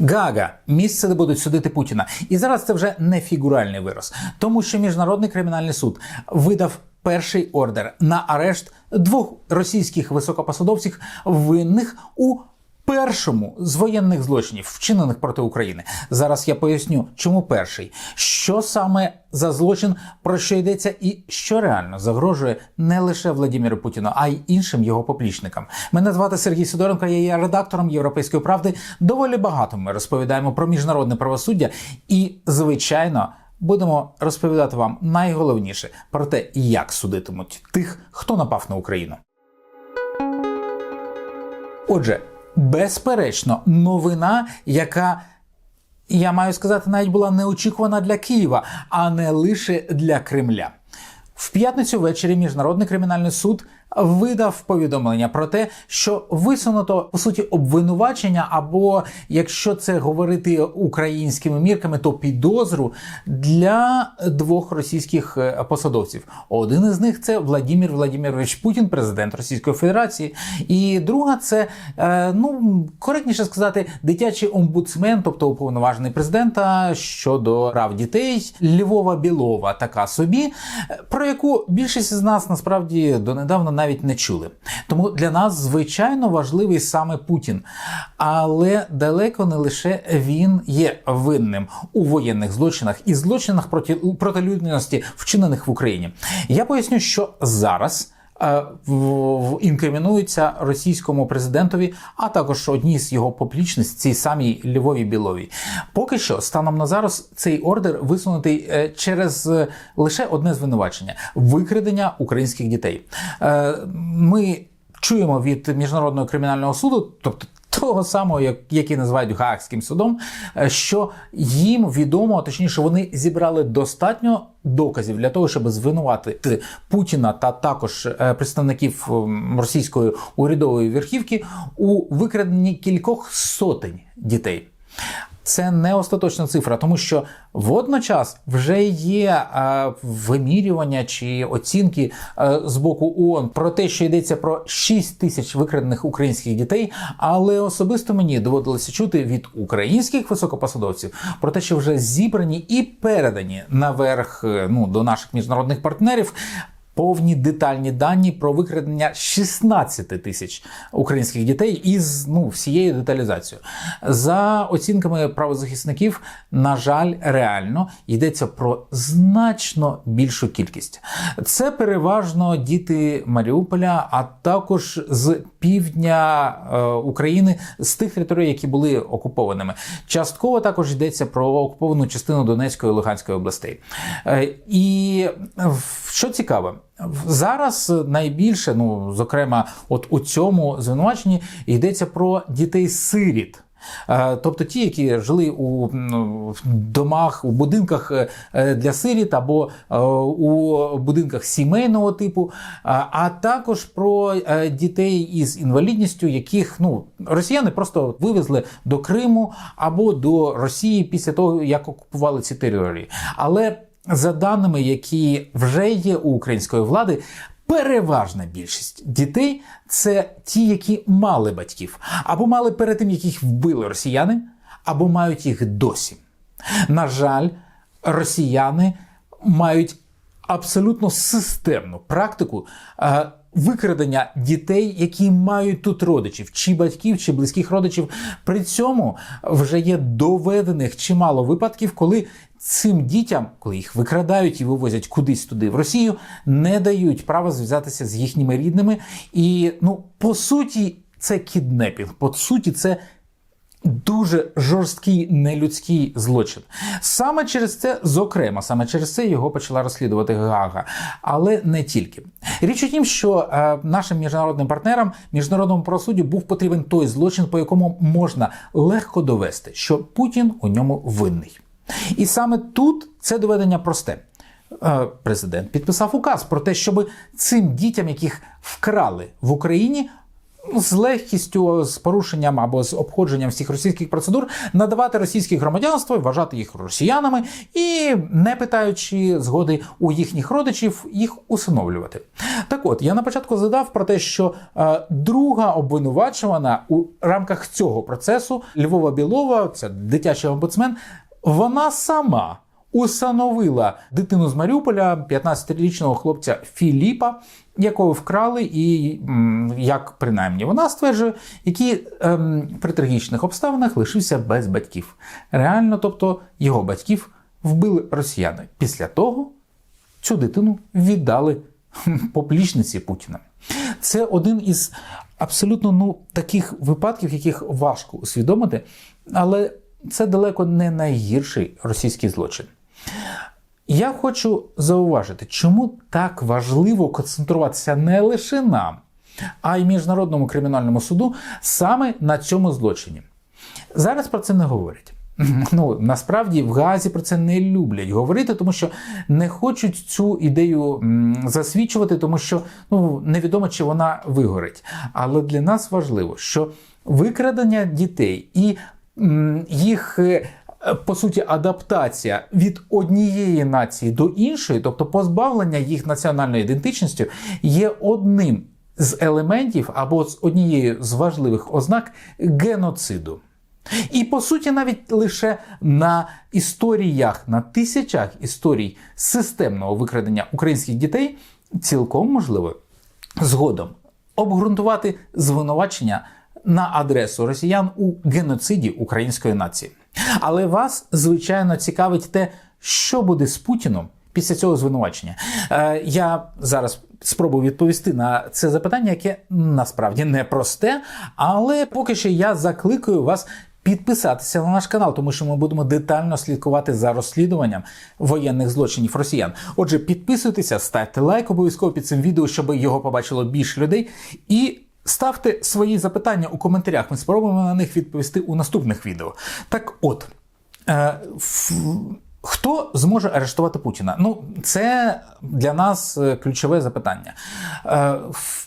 Гага місце, де будуть судити Путіна. І зараз це вже не фігуральний вираз, тому що міжнародний кримінальний суд видав перший ордер на арешт двох російських високопосадовців, винних у першому з воєнних злочинів, вчинених проти України. Зараз я поясню, чому перший, що саме за злочин, про що йдеться, і що реально загрожує не лише Владимиру Путіну, а й іншим його поплічникам. Мене звати Сергій Сидоренко, я є редактором Європейської правди. Доволі багато ми розповідаємо про міжнародне правосуддя і, звичайно. Будемо розповідати вам найголовніше про те, як судитимуть тих, хто напав на Україну. Отже, безперечно, новина, яка я маю сказати, навіть була неочікувана для Києва, а не лише для Кремля. В п'ятницю ввечері Міжнародний кримінальний суд видав повідомлення про те, що висунуто по суті обвинувачення, або якщо це говорити українськими мірками, то підозру для двох російських е, посадовців. Один із них це Владимир Владимирович Путін, президент Російської Федерації, і друга це е, ну коректніше сказати, дитячий омбудсмен, тобто уповноважений президента щодо прав дітей Львова Білова, така собі, е, про яку більшість з нас насправді донедавна навіть не чули. Тому для нас звичайно важливий саме Путін, але далеко не лише він є винним у воєнних злочинах і злочинах проти, людяності, вчинених в Україні. Я поясню, що зараз. Е, Інкримінуються російському президентові, а також одній з його поплічниць, цій самій Львові Біловій. Поки що, станом на зараз, цей ордер висунутий е, через е, лише одне звинувачення викрадення українських дітей. Ми чуємо від міжнародного кримінального суду, тобто. Того самого, як який називають Гаагським судом, е, що їм відомо, а точніше, вони зібрали достатньо доказів для того, щоб звинуватити Путіна та також е, представників російської урядової верхівки у викраденні кількох сотень дітей. Це не остаточна цифра, тому що водночас вже є е, вимірювання чи оцінки е, з боку ООН про те, що йдеться про 6 тисяч викрадених українських дітей. Але особисто мені доводилося чути від українських високопосадовців про те, що вже зібрані і передані наверх е, ну, до наших міжнародних партнерів. Повні детальні дані про викрадення 16 тисяч українських дітей із ну всією деталізацією. За оцінками правозахисників, на жаль, реально йдеться про значно більшу кількість. Це переважно діти Маріуполя, а також з півдня е, України, з тих територій, які були окупованими. Частково також йдеться про окуповану частину Донецької і Луганської областей. Е, і що цікаво, зараз найбільше, ну зокрема, от у цьому звинуваченні йдеться про дітей-сиріт. Е, Тобто ті, які жили у домах, у будинках е, для сиріт або е, у будинках сімейного типу, а- також про дітей із інвалідністю, яких ну росіяни просто вивезли до Криму або до Росії після того, як окупували ці території. Але за даними, які вже є у української влади, переважна більшість дітей це ті, які мали батьків, або мали перед тим, яких вбили росіяни, або мають їх досі. На жаль, росіяни мають абсолютно системну практику е, викрадення дітей, які мають тут родичів, чи батьків, чи близьких родичів. При цьому вже є доведених чимало випадків, коли цим дітям, коли їх викрадають і вивозять кудись туди в Росію, не дають права зв'язатися з їхніми рідними. І ну, по суті, це кіднепінг, по суті, це дуже жорсткий нелюдський злочин. Саме через це, зокрема, саме через це його почала розслідувати Гага, але не тільки. Річ у тім, що е, нашим міжнародним партнерам, міжнародному правосуддю був потрібен той злочин, по якому можна легко довести, що Путін у ньому винний. І саме тут це доведення просте. Е, Президент підписав указ про те, щоб цим дітям, яких вкрали в Україні, з легкістю, з порушенням або з обходженням всіх російських процедур надавати російське громадянство, вважати їх росіянами і, не питаючи згоди у їхніх родичів, їх усиновлювати. Так от я на початку задав про те, що е, друга обвинувачувана у рамках цього процесу Львова Білова, це дитячий омбудсмен, вона сама усиновила дитину з Маріуполя, 15-річного хлопця Філіпа, якого вкрали, і як принаймні вона стверджує, який ем, при трагічних обставинах лишився без батьків. Реально, тобто його батьків вбили росіяни. Після того цю дитину віддали поплічниці Путіна. Це один із абсолютно ну, таких випадків, яких важко усвідомити, але це далеко не найгірший російський злочин. Я хочу зауважити, чому так важливо концентруватися не лише нам, а й Міжнародному кримінальному суду саме на цьому злочині. Зараз про це не говорять. Ну, насправді в Газі про це не люблять говорити, тому що не хочуть цю ідею засвідчувати, тому що ну, невідомо, чи вона вигорить. Але для нас важливо, що викрадення дітей і їх. Е, По суті, адаптація від однієї нації до іншої, тобто позбавлення їх національної ідентичності, є одним з елементів або з однією з важливих ознак геноциду. І по суті, навіть лише на історіях, на тисячах історій системного викрадення українських дітей цілком можливо згодом обґрунтувати звинувачення на адресу росіян у геноциді української нації. Але вас, звичайно, цікавить те, що буде з Путіном після цього звинувачення. Е, я зараз спробую відповісти на це запитання, яке насправді непросте, але поки що я закликаю вас. Підписатися на наш канал, тому що ми будемо детально слідкувати за розслідуванням воєнних злочинів росіян. Отже, підписуйтеся, ставте лайк обов'язково під цим відео, щоб його побачило більше людей. І ставте свої запитання у коментарях. Ми спробуємо на них відповісти у наступних відео. Так от. Е, Хто зможе арештувати Путіна? Ну, це для нас е, ключове запитання. Е,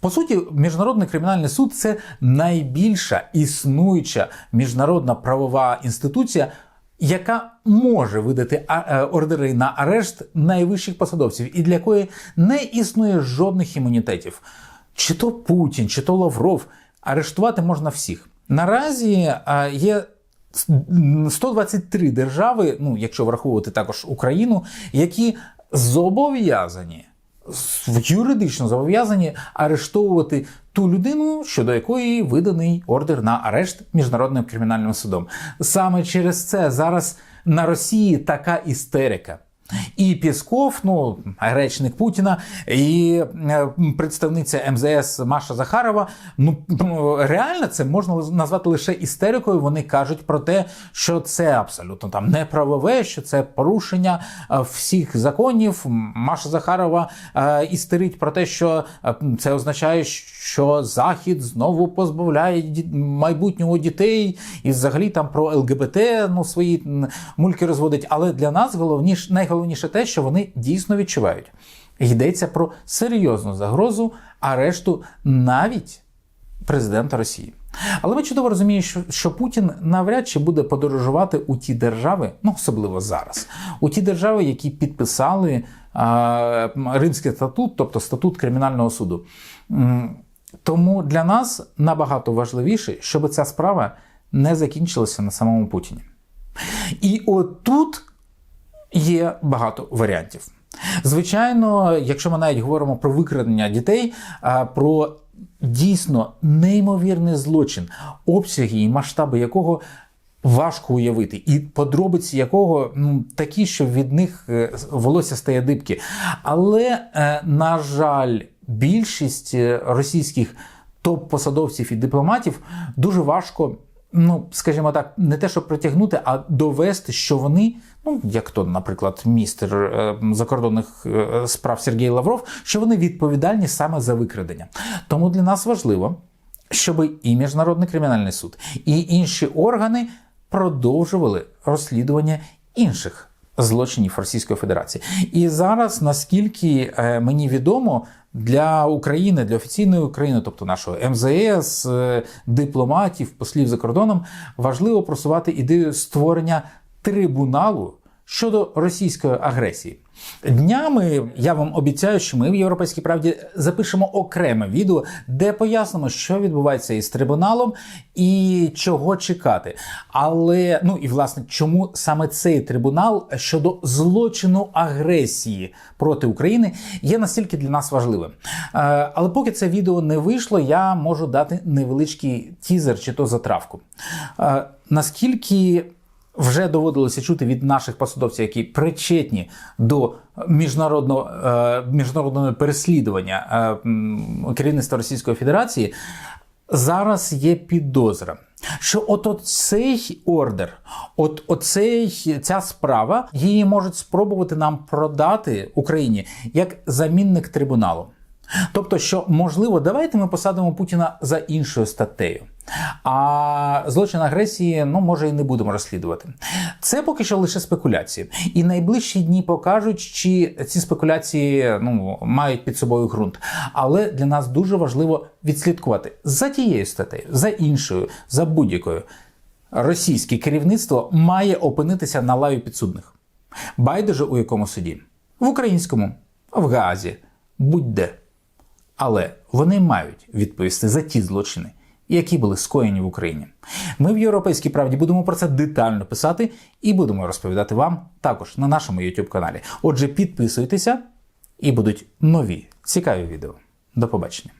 По суті, Міжнародний кримінальний суд це найбільша існуюча міжнародна правова інституція, яка може видати е, ордери на арешт найвищих посадовців, і для якої не існує жодних імунітетів. Чи то Путін, чи то Лавров, арештувати можна всіх. Наразі є 123 держави, ну якщо враховувати також Україну, які зобов'язані юридично зобов'язані арештовувати ту людину, щодо якої виданий ордер на арешт міжнародним кримінальним судом. Саме через це зараз на Росії така істерика. І Пісков, ну речник Путіна, і е, представниця МЗС Маша Захарова. Ну реально це можна назвати лише істерикою. Вони кажуть про те, що це абсолютно там неправове, що це порушення е, всіх законів. Маша Захарова е, істерить про те, що це означає, що Захід знову позбавляє майбутнього дітей, і взагалі там про ЛГБТ ну свої мульки розводить. Але для нас головніше найголовніше те, що вони дійсно відчувають. Йдеться про серйозну загрозу арешту навіть президента Росії. Але ми чудово розуміємо, що, Путін навряд чи буде подорожувати у ті держави, ну особливо зараз, у ті держави, які підписали а, Римський статут, тобто статут кримінального суду. Тому для нас набагато важливіше, щоб ця справа не закінчилася на самому Путіні. І отут є багато варіантів. Звичайно, якщо ми навіть говоримо про викрадення дітей, про дійсно неймовірний злочин, обсяги і масштаби якого важко уявити, і подробиці якого ну, такі, що від них е, волосся стає дибки. Але, е, на жаль, більшість е, російських топ-посадовців і дипломатів дуже важко ну, скажімо так, не те, щоб притягнути, а довести, що вони, ну як то, наприклад, містер е, закордонних е, справ Сергій Лавров, що вони відповідальні саме за викрадення. Тому для нас важливо, щоб і Міжнародний кримінальний суд, і інші органи продовжували розслідування інших злочинів Російської Федерації. І зараз, наскільки е, мені відомо, для України, для офіційної України, тобто нашого МЗС, е, дипломатів, послів за кордоном, важливо просувати ідею створення трибуналу щодо російської агресії. Днями я вам обіцяю, що ми в Європейській правді запишемо окреме відео, де пояснимо, що відбувається із трибуналом і чого чекати. Але ну і власне, чому саме цей трибунал щодо злочину агресії проти України є настільки для нас важливим. Е, Але поки це відео не вийшло, я можу дати невеличкий тізер чи то затравку. Е, Наскільки вже доводилося чути від наших посадовців, які причетні до міжнародного е, міжнародного переслідування е, керівництва Російської Федерації. Зараз є підозра, що от оцей ордер, от оцей ця справа, її можуть спробувати нам продати Україні як замінник трибуналу. Тобто, що можливо, давайте ми посадимо Путіна за іншою статтею. А злочин агресії, ну може і не будемо розслідувати. Це поки що лише спекуляції, і найближчі дні покажуть, чи ці спекуляції ну мають під собою ґрунт. Але для нас дуже важливо відслідкувати за тією статтею, за іншою, за будь-якою. Російське керівництво має опинитися на лаві підсудних. Байдуже у якому суді? В українському, в Гаазі, будь-де. Але вони мають відповісти за ті злочини, які були скоєні в Україні. Ми в Європейській правді будемо про це детально писати і будемо розповідати вам також на нашому YouTube каналі. Отже, підписуйтеся і будуть нові цікаві відео. До побачення.